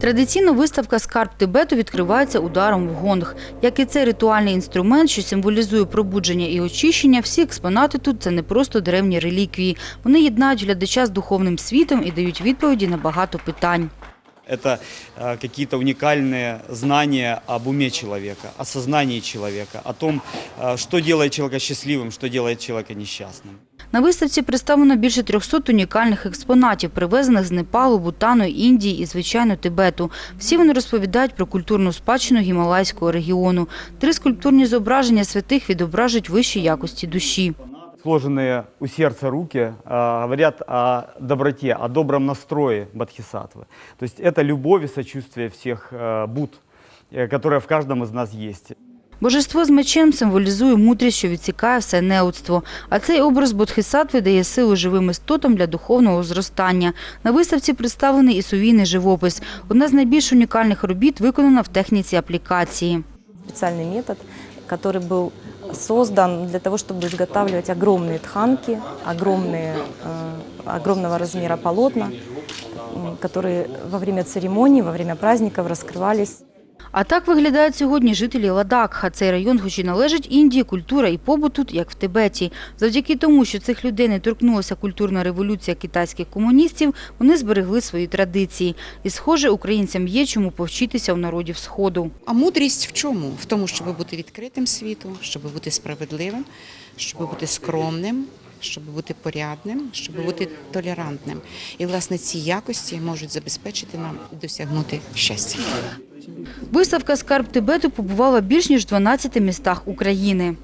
Традиційно виставка «Скарб Тибету» відкривається ударом в гонг. Як і цей ритуальний інструмент, що символізує пробудження і очищення, всі експонати тут – це не просто деревні реліквії. Вони єднають глядача з духовним світом і дають відповіді на багато питань. Это э, какие-то уникальные знания об уме человека, о сознании человека, о том, э, что делает человека счастливым, что делает человека несчастным. На виставці представлено більше 300 унікальних експонатів, привезених з Непалу, Бутану, Індії і, звичайно, Тибету. Всі вони розповідають про культурну спадщину гімалайського регіону. Три скульптурні зображення святих відображують вищі якості душі. Сложенные у сердца руки э, говорят о доброте, о добром настрое Бодхисаттвы. То есть это любовь и сочувствие всех э, Будд, э, которая в каждом из нас есть. Божество з мечем символізує мудрість, що відсікає все неудство. А цей образ Бодхисаттви дає силу живим істотам для духовного зростання. На виставці представлений і сувійний живопис. Одна з найбільш унікальних робіт виконана в техніці аплікації. специальный метод, который был создан для того, чтобы изготавливать огромные тханки, огромные, э, огромного размера полотна, м, которые во время церемоний, во время праздников раскрывались. А так виглядають сьогодні жителі Ладакха. Цей район, хоч і належить Індії, культура і побут тут, як в Тибеті. Завдяки тому, що цих людей не торкнулася культурна революція китайських комуністів, вони зберегли свої традиції. І, схоже, українцям є чому повчитися у народів Сходу. А мудрість в чому? В тому, щоб бути відкритим світу, щоб бути справедливим, щоб бути скромним, щоб бути порядним, щоб бути толерантним. І, власне, ці якості можуть забезпечити нам досягнути щастя. Виставка «Скарб Тибету» побувала в більш ніж 12 містах України.